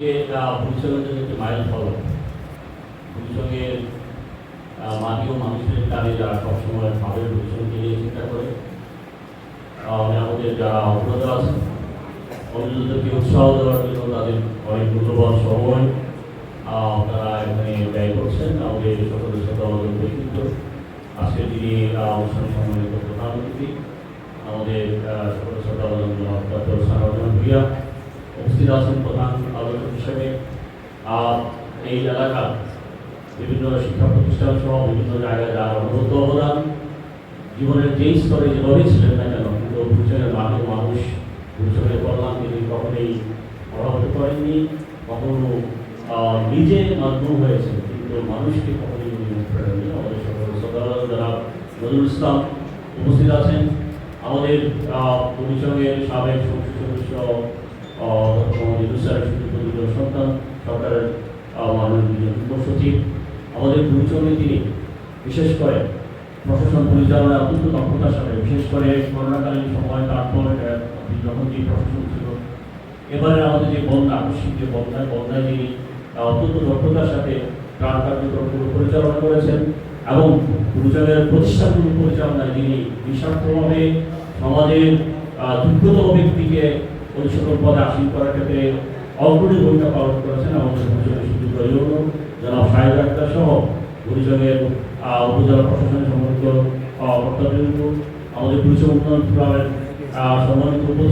ভবিষ্যতের জন্য একটি মাইল ফলক। ভবিষ্যতের মাটি মানুষের কাজে যারা সবসময় ভাবে ভবিষ্যৎকে নিয়ে চিন্তা করে আমাদের যারা অগ্রতা আছে অন্যদেরকে উৎসাহ দেওয়ার জন্য তাদের অনেক মূল্যবান সময় তারা এখানে ব্যয় করছেন। আমাদের সাথে আমাদের ব্যক্তিত্ব আজকে যিনি আহ, অনুষ্ঠানে সম্মানিত প্রধান অতিথি। আমাদের সাথে আমাদের ডক্টর সারাজন ভূয়া উপস্থিত আছেন প্রধান আলোচক হিসেবে। এই এলাকার বিভিন্ন শিক্ষা প্রতিষ্ঠান সহ বিভিন্ন জায়গায় যার অনবদ্য অবদান, জীবনের যেই স্তরে যেভাবেই ছিলেন না কেন, কিন্তু ভূষণের মাঠে মানুষ ভূষণের কল্যাণ তিনি কখনোই প্রভাবিত করেননি, কখনো নিজে মাধ্যম হয়েছে কিন্তু মানুষকে কখনোই ফেরেননি। আমাদের সকল সদর যারা নজরুল ইসলাম উপস্থিত আছেন, আমাদের ভূষণের সাবেক সংসদ সদস্য দুজন সন্তান সরকারের মাননীয় দুজন যুগ্ম সচিব আমাদের ভূষণে তিনি বিশেষ করে প্রশাসন পরিচালনায় অত্যন্ত দক্ষতার সাথে বিশেষ করে করোনাকালীন সময় তারপর যখন যে প্রশাসন ছিল এবারে আমাদের যে বন্যা আকস্মিক যে বন্যায় বন্যায় যিনি অত্যন্ত দক্ষতার সাথে ত্রাণ কার্যক্রমগুলো পরিচালনা করেছেন এবং গুরুজনের প্রতিষ্ঠানগুলো পরিচালনায় যিনি নিঃস্বার্থভাবে সমাজের যোগ্যতম ব্যক্তিকে ওই সকল পদে আসীন করার ক্ষেত্রে অগ্রণী ভূমিকা পালন করেছেন আমাদের গুরুজনের সুযোগ রইল জনাব সাহেব ডাক্তার সহ গুরুজনের উপজেলা প্রশাসনের আহ, কর্তাবৃন্দ আমাদের গুরুজন উন্নয়ন আহ, সম্মানিত মন্ডল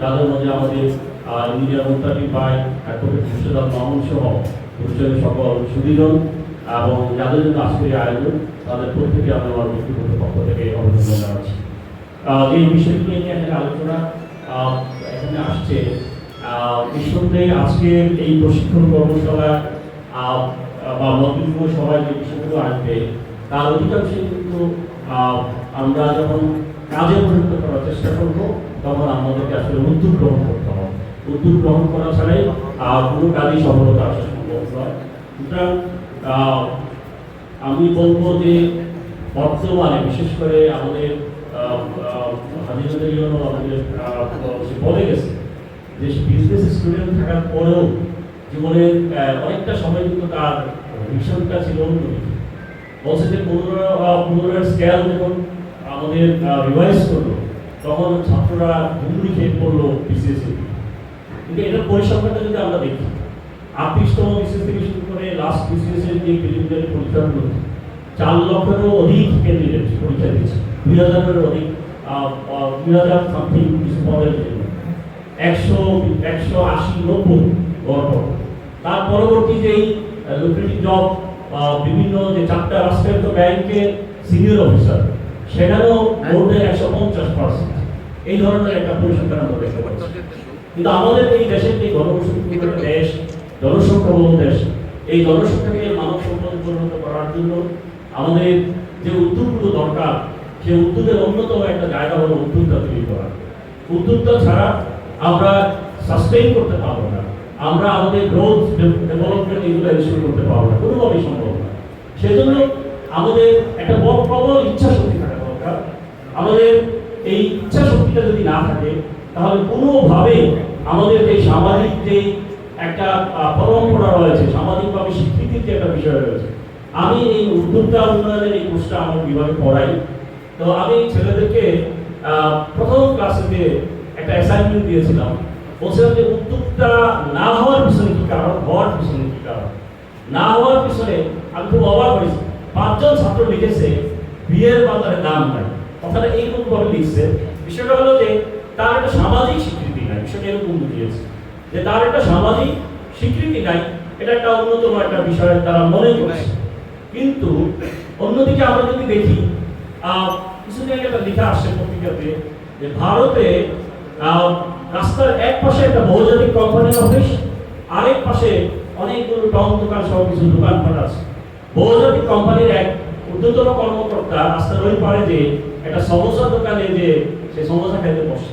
যাদের মধ্যে আমাদের ইন্ডিয়া মুক্তাটি পাই অ্যাডভোকেট মুর্শিদাল মামুন সহ গুরুজনের সকল সুদীজন এবং যাদের জন্য আজকের আয়োজন তাদের প্রত্যেকে আমি আমার ব্যক্তিগত পক্ষ থেকে অভিনন্দন জানাচ্ছি। এই বিষয়টি নিয়ে আলোচনা এখানে আসছে। নিঃসন্দেহে আজকের এই প্রশিক্ষণ কর্মশালা বা মতবিনিময় সভায় যে বিষয়গুলো আসবে, তার অধিকাংশই কিন্তু আমরা যখন কাজে পরিণত করার চেষ্টা করব, তখন আমাদেরকে আসলে উদ্যোগ গ্রহণ করতে হবে। উদ্যোগ গ্রহণ করা ছাড়াই কোনো কাজই সফলতা আসা সম্ভব নয়। সুতরাং আমি বলব যে বর্তমানে বিশেষ করে আমাদের আমাদের আহ, সে বলে গেছে যে বিজনেস স্টুডেন্ট থাকার পরেও জীবনের আহ, অনেকটা সময় কিন্তু তার ভিশনটা ছিল অন্যদিকে। বলছে যে পনেরো পনেরোর স্কেল যখন আমাদের রিভাইজ করল তখন ছাত্ররা ঘুমড়ি খেয়ে পড়ল বিসিএস কিন্তু এটার পরিসংখ্যানটা যদি আমরা দেখি আটত্রিশতম বিসিএস থেকে শুরু করে লাস্ট বিসিএস এর যে প্রিলিমিনারি পরীক্ষাগুলো চার লক্ষেরও অধিক ক্যান্ডিডেট পরীক্ষা দিয়েছে দুই হাজারের অধিক দুই হাজার সামথিং কিছু একশো একশো আশি নব্বই গড় তার পরবর্তী যেই লুক্রেটিভ জব বিভিন্ন যে চারটা রাষ্ট্রায়ত্ত ব্যাংকের সিনিয়র অফিসার সেখানেও বোর্ডের একশো পঞ্চাশ পার্সেন্ট এই ধরনের একটা পরিসংখ্যান আমরা দেখতে পাচ্ছি। কিন্তু আমাদের এই দেশের যে গণবসতিপূর্ণ দেশ, জনসংখ্যা বহু দেশ, এই জনসংখ্যাকে মানব সম্পদে পরিণত করার জন্য আমাদের যে উদ্যোগগুলো দরকার সেই উদ্যোগের অন্যতম একটা জায়গা হলো উদ্যোগটা তৈরি করা। উদ্যোগটা ছাড়া আমরা সাস্টেইন করতে পারব না। আমরা আমাদের গ্রোথ ডেভেলপমেন্ট এগুলো এনশিওর করতে পারব না। কোনোভাবেই সম্ভব না। সেজন্য আমাদের একটা বড় প্রবল ইচ্ছা শক্তি থাকা দরকার। আমাদের এই ইচ্ছা শক্তিটা যদি না থাকে, তাহলে কোনোভাবে আমাদের এই সামাজিক যে একটা পরম্পরা রয়েছে, সামাজিকভাবে স্বীকৃতির যে একটা বিষয় রয়েছে, আমি এই উদ্যোক্তা উন্নয়নের এই কোর্সটা আমার বিভাগে পড়াই। তো আমি ছেলেদেরকে প্রথম ক্লাসেতে একটা অ্যাসাইনমেন্ট দিয়েছিলাম, বলছিলাম যে উদ্যোক্তা না হওয়ার পিছনে কি কারণ, হওয়ার পিছনে কি কারণ? না হওয়ার পিছনে আমি খুব অবাক হয়েছি। পাঁচজন ছাত্র লিখেছে, বিয়ের বাজারে দাম নাই। কথাটা এইরকম ভাবে লিখছে। বিষয়টা হলো যে তার একটা সামাজিক স্বীকৃতি নাই। বিষয়টা এরকম বুঝিয়েছে যে তার একটা সামাজিক স্বীকৃতি নাই। এটা একটা অন্যতম একটা বিষয় তারা মনে করছে। কিন্তু অন্যদিকে আমরা যদি দেখি কিছুদিন আগে একটা লেখা আসছে পত্রিকাতে যে ভারতে রাস্তার এক পাশে একটা বহুজাতিক কোম্পানির অফিস আরেক পাশে অনেকগুলো টং দোকান সহ কিছু দোকানপাট আছে। বহুজাতিক কোম্পানির এক ঊর্ধ্বতন কর্মকর্তা রাস্তার ওই পারে যে একটা সমোসা দোকানে যে সে সমোসা খেতে বসে।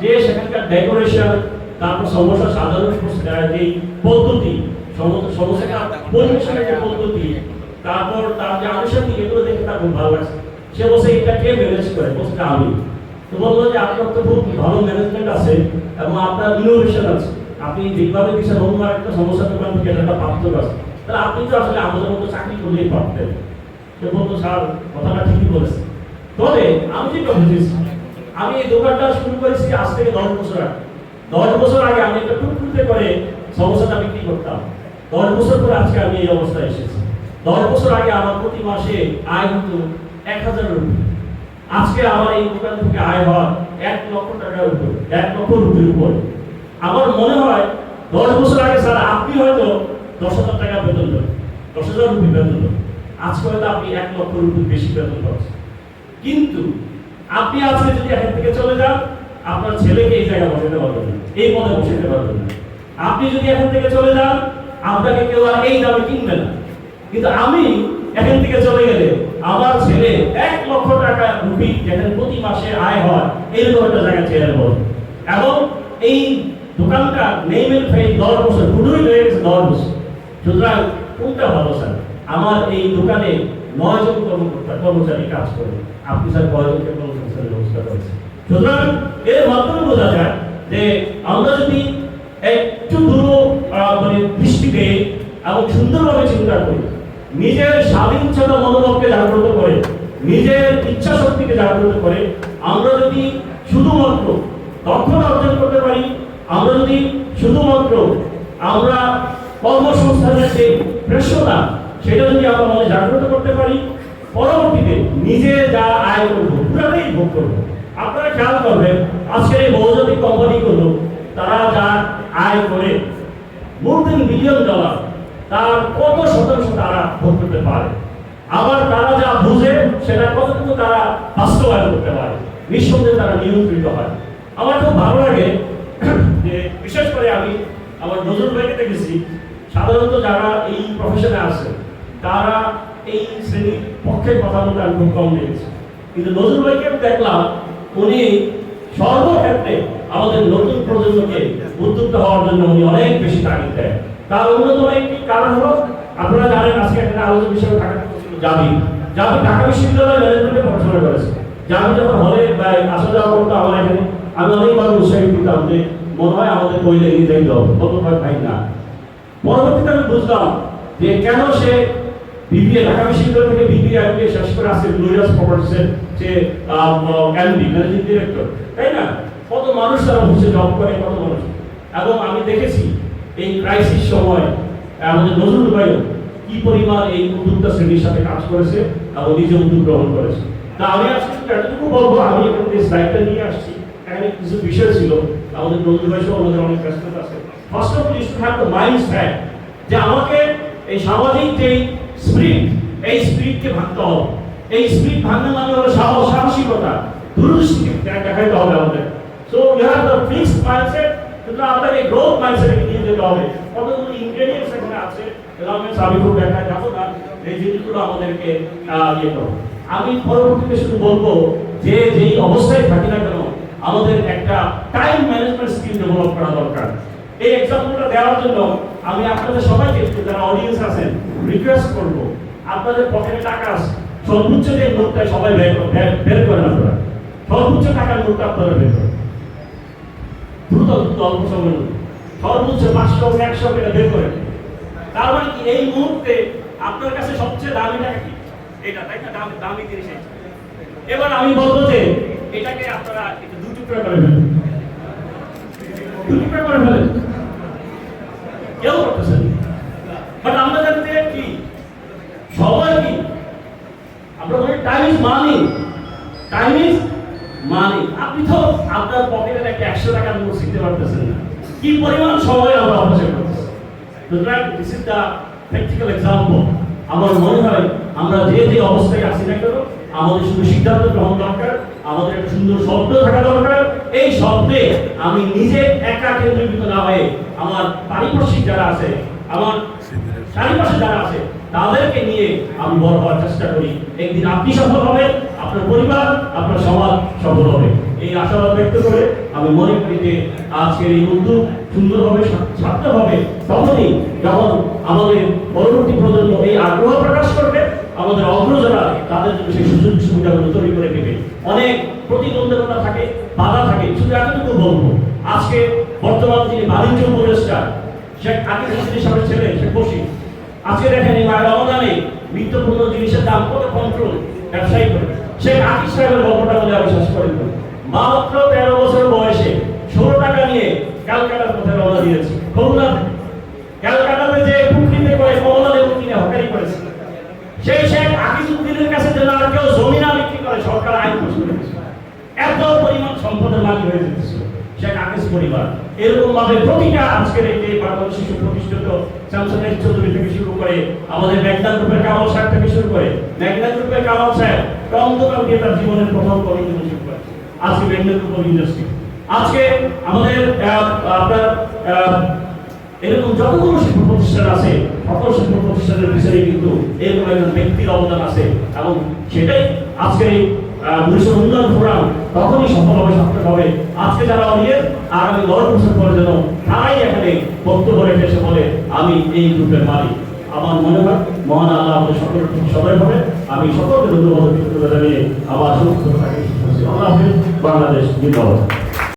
যে সেখানকার ডেকোরেশন তারপর সমস্যা সাধারণ যে পদ্ধতি, সম- সমস্যাটা পরিবেশনের যে পদ্ধতি, তারপর তার যে আনুষঙ্গিক এগুলো দেখে তার খুব ভালো লাগছে। সে বসে এটা কে ম্যানেজ করে? বসে আমি। তো বলল যে, আপনার তো খুব ভালো ম্যানেজমেন্ট আছে এবং আপনার ইনোভেশন আছে। আপনি যেভাবে দিচ্ছেন অন্য একটা সমস্যা দোকান থেকে একটা পার্থক্য আছে। তাহলে আপনি তো আসলে আমাদের মতো চাকরি করলেই পারতেন। সে বলতো স্যার, কথাটা ঠিকই বলেছে। তবে আমি যেটা বুঝেছি আমি এই দোকানটা শুরু করেছি আজ থেকে দশ বছর আগে। দশ বছর আগে আমি একটা টুকটুকে করে সমস্যাটা বিক্রি করতাম। দশ বছর পরে আজকে আমি এই অবস্থায় এসেছি। দশ বছর আগে আমার প্রতি মাসে আয় হতো এক হাজার রুপি। আজকে আমার এই দোকান থেকে আয় হয় এক লক্ষ টাকার উপর এক লক্ষ রুপির উপর। আমার মনে হয় দশ বছর আগে স্যার, আপনি হয়তো দশ হাজার টাকা বেতন দেন, দশ হাজার রুপি বেতন দেন। আজকে হয়তো আপনি এক লক্ষ রুপির বেশি বেতন পাচ্ছেন। কিন্তু আপনি আজকে যদি এখান থেকে চলে যান, আপনার ছেলেকে এই জায়গায় বসাতে পারবেন না, এই পদে বসাতে পারবেন না। আপনি যদি এখান থেকে চলে যান, আপনাকে কেউ আর এই দামে কিনবে না। কিন্তু আমি এখান থেকে চলে গেলে আমার ছেলে এক লক্ষ টাকা রুপি যেখানে প্রতি মাসে আয় হয়, এরকম একটা জায়গায় চেয়ারে বসে এবং এই দোকানটা নেইমের ফেই দশ বছর, পুরোই হয়ে গেছে দশ বছর। সুতরাং কোনটা ভালো, স্যার? আমার এই দোকানে নয় জন কর্মকর্তা কর্মচারী কাজ করে। আপনি, স্যার, কয়জনকে কর্মসংস্থানের ব্যবস্থা করেছেন? সুতরাং এর মাধ্যমে বোঝা যায় যে আমরা যদি একটু দূর মানে দৃষ্টিতে এবং সুন্দরভাবে চিন্তা করি নিজের স্বাধীনচেতা মনোভাবকে জাগ্রত করে, নিজের ইচ্ছা শক্তিকে জাগ্রত করে, আমরা যদি শুধুমাত্র দক্ষতা অর্জন করতে পারি, আমরা যদি শুধুমাত্র আমরা কর্মসংস্থানের যে প্রেশনা সেটা যদি আমরা মনে জাগ্রত করতে পারি, পরবর্তীতে নিজে যা আয় করব, পুরাটাই ভোগ করব। আপনারা খেয়াল করবেন, আজকের এই বহুজাতিক কোম্পানিগুলো তারা যা আয় করে মোর দেন বিলিয়ন ডলার তার কত শতাংশ তারা ভোগ করতে পারে? আবার তারা যা বুঝে, সেটা কতটুকু তারা বাস্তবায়ন করতে পারে? নিঃসন্দেহে তারা নিয়ন্ত্রিত হয়। আমার খুব ভালো লাগে যে বিশেষ করে আমি আমার নজরুল ভাইকে দেখেছি। সাধারণত যারা এই প্রফেশনে আছে, তারা এই শ্রেণির পক্ষে কথা বলতে আমি খুব কম দেখেছি। কিন্তু নজরুল ভাইকে আমি দেখলাম, উনি সর্বক্ষেত্রে আমাদের নতুন প্রজন্মকে উদ্যুক্ত হওয়ার জন্য উনি অনেক বেশি তাগিদ দেয় তার অন্যতম একটি কারণ হলো, আপনারা জানেন আজকে এখানে আলোচনা বিষয় থাকা জাবি জাবি ঢাকা বিশ্ববিদ্যালয় ম্যানেজমেন্টে পড়াশোনা করেছে। জাবি যখন হলে বা আসা যাওয়া করতো আমার এখানে। আমি অনেকবার উৎসাহিত দিতাম যে, মনে হয় আমাদের বইলে নিয়ে যাইতে হবে। কতবার ভাই, না। পরবর্তীতে আমি বুঝলাম যে কেন সে বিবিএ, ঢাকা বিশ্ববিদ্যালয় থেকে বিবিএ, এমবিএ শেষ করে আসছে গ্লোরিয়াস প্রপার্টিসের যে এমডি ম্যানেজিং ডিরেক্টর তাই না? কত মানুষ তারা অফিসে জব করে, কত মানুষ। এবং আমি দেখেছি এই ক্রাইসিস সময় আমাদের নজরুল ভাইও কি পরিমাণ এই উদ্যোক্তা শ্রেণির সাথে কাজ করেছে এবং নিজে উদ্যোগ গ্রহণ করেছে। তা আমি শুধু এতটুকু বলব, আমি এখন যে স্লাইডটা নিয়ে আসছি, এখানে কিছু বিষয় ছিল, আমাদের নজরুল ভাই সহ আমাদের অনেক ব্যস্ততা আছে। First of have the mind set যে আমাকে এই সামাজিক যে স্পিরিট এই স্পিরিটকে ভাঙতে হবে। এই স্পিরিট ভাঙতে মানে হলো সাহস, সাহসিকতা দূরদৃষ্টিকে দেখাইতে হবে আমাদের। So you have the fixed mindset সুতরাং আপনাকে গ্রোথ মাইন্ডসেটকে নিয়ে যেতে হবে। কতগুলো ইনগ্রেডিয়েন্টস এখানে আছে এলামেন্টস আমি খুব দেখা যাব না, এই জিনিসগুলো আমাদেরকে ইয়ে করো আমি পরবর্তীতে শুধু বলব, যে যেই অবস্থায় থাকি না কেন, আমাদের একটা টাইম ম্যানেজমেন্ট স্কিল ডেভেলপ করা দরকার। এই এক্সাম্পলটা দেওয়ার জন্য আমি আপনাদের সবাইকে, যারা অডিয়েন্স আছেন রিকোয়েস্ট করব, আপনাদের পকেটে টাকা সর্বোচ্চ যে নোটটা সবাই বের করেন আপনারা। সর্বোচ্চ টাকার নোটটা আপনারা বের করেন। দ্রুত অল্প সময়ের মধ্যে সর্বোচ্চ পাঁচশো একশো টাকা বের করেন তার মানে কি এই মুহূর্তে আপনার কাছে সবচেয়ে দামি টাকা কি? এটা, তাই না? দামি দামি জিনিস এবার আমি বলব যে এটাকে আপনারা একটু দু টুকরা করে ফেলুন। দু টুকরা করে ফেলেন। কেউ করতেছেন বাট আমরা জানি যে কি? সবাই কি? আমরা বলি time is money. Time is money আপনি তো আপনার পকেটের একটা একশো টাকার নোট শিখতে পারতেছেন না। কি পরিমাণ সময় আমরা অপচয় করতেছি? সুতরাং this is the practical example আমার মনে হয় আমরা যে যে অবস্থায় আছি না কেন, আমাদের শুধু সিদ্ধান্ত গ্রহণ দরকার, আমাদের একটা সুন্দর শব্দ থাকা দরকার। এই শব্দে আমি নিজে একা কেন্দ্রীভূত না হয়ে আমার পারিপার্শ্বিক যারা আছে, আমার চারিপাশে যারা আছে তাদেরকে নিয়ে আমি বড় হওয়ার চেষ্টা করি। একদিন আপনি সফল হবেন, আপনার পরিবার, আপনার সমাজ সফল হবে। এই আশাবাদ ব্যক্ত করে আমি মনে করি যে আজকের এই উদ্যোগ সুন্দরভাবে ছাত্রভাবে তখনই যখন আমাদের পরবর্তী প্রজন্ম এই আগ্রহ প্রকাশ করবে, আমাদের অগ্রজরা তাদের জন্য সেই সুযোগ সুবিধাগুলো তৈরি করে দেবে। অনেক প্রতিবন্ধকতা থাকে, বাধা থাকে। শুধু এতটুকু বলব, আজকে বর্তমান যিনি বাণিজ্য উপদেষ্টা, শেখ আকিব হোসেন ছেলে, শেখ বসির আজকে দেখেন এই মায়ের রমজানে নিত্যপূর্ণ জিনিসের দাম কত কন্ট্রোল ব্যবসায়ী করে শেখ আকিব সাহেবের গল্পটা বলে আমি শেষ করেন মাত্র তেরো বছর বয়সে ষোলো টাকা নিয়ে ক্যালকাটার পথে রওনা দিয়েছি। খুলনা ক্যালকাটাতে যে পুকুরিতে করে কমলা লেবু কিনে হকারি করেছে। সেই শেখ আকিজুদ্দিনের কাছে যেন আর কেউ জমি না বিক্রি করে, সরকার আইন পাশ করে এত পরিমাণ সম্পদের মালিক হয়ে যেতেছিল শেখ আকিজ পরিবার। এরকম ভাবে প্রতিটা আজকের এই যে শিশু প্রতিষ্ঠিত শামসুদ্দিন চৌধুরী থেকে শুরু করে আমাদের মেঘনাথ গ্রুপের কামাল সাহেব থেকে শুরু করে মেঘনাথ গ্রুপের কামাল সাহেব দোকান দিয়ে তার জীবনের প্রথম কমিটি শুরু করে। আজকে মেঘনাথ গ্রুপ ইন্ডাস্ট্রি আজকে আমাদের আপনার এরকম যতগুলো শিল্প প্রতিষ্ঠান আছে, সকল শিল্প প্রতিষ্ঠানের পিছনে কিন্তু এরকম একজন ব্যক্তির অবদান আছে এবং সেটাই আজকের এই মনুষ্য উন্নয়ন ফোরাম তখনই সফল হবে সার্থক হবে। আজকে যারা অনিয়ে আগামী দশ বছর পরে যেন তারাই এখানে বক্তব্য রেখে এসে বলে, আমি এই গ্রুপের মালিক। আমার মনে হয়, মহান আল্লাহ আমাদের সকলের সবাই হবে। আমি সকলকে ধন্যবাদ জানিয়ে আবার সুস্থ থাকি আল্লাহ বাংলাদেশ জিন্দাবাদ।